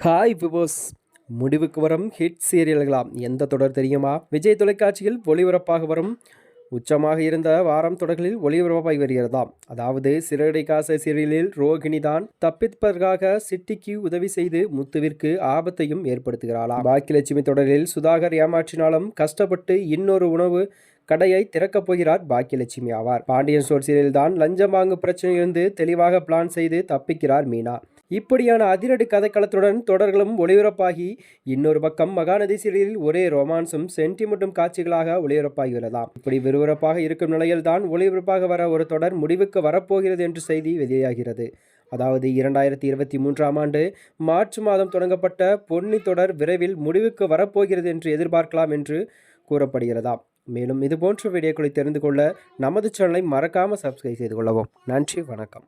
Hi விபோஸ் முடிவுக்கு வரும் hit சீரியல்களாம் எந்த தொடர் தெரியுமா? விஜய் தொலைக்காட்சியில் ஒளிபரப்பாக வரும். உச்சமாக இருந்த வாரம் தொடர்களில் ஒளிபரப்பாகி வருகிறதாம். அதாவது சிறடை காச சீரியலில் ரோகிணி தான் தப்பிப்பதற்காக சிட்டிக்கு உதவி செய்து முத்துவிற்கு ஆபத்தையும் ஏற்படுத்துகிறாளாம். பாக்கியலட்சுமி தொடரில் சுதாகர் ஏமாற்றினாலும் கஷ்டப்பட்டு இன்னொரு உணவு கடையை திறக்கப் போகிறார் பாக்கியலட்சுமி ஆவார். பாண்டியன் ஸ்டோர் சீரியல் தான் லஞ்சம் வாங்கும் பிரச்சனையிலிருந்து தெளிவாக பிளான் செய்து தப்பிக்கிறார் மீனா. இப்படியான அதிரடி கதைக்களத்துடன் தொடர்களும் ஒளிபரப்பாகி இன்னொரு பக்கம் மகாநதி சீரியலில் ஒரே ரொமான்ஸும் சென்டிமெண்ட்டும் காட்சிகளாக ஒளிபரப்பாகிறதாம் இப்படி விறுவிறுப்பாக இருக்கும் நிலையில் தான் ஒளிபரப்பாக வர ஒரு தொடர் முடிவுக்கு வரப்போகிறது என்று செய்தி வெளியாகிறது. அதாவது இரண்டாயிரத்தி இருபத்தி மூன்றாம் ஆண்டு மார்ச் மாதம் தொடங்கப்பட்ட பொன்னி தொடர் விரைவில் முடிவுக்கு வரப்போகிறது என்று எதிர்பார்க்கலாம் என்று கூறப்படுகிறதாம். மேலும் இதுபோன்ற வீடியோக்களை தெரிந்து கொள்ள நமது சேனலை மறக்காமல் சப்ஸ்கிரைப் செய்து கொள்ளவும். நன்றி வணக்கம்.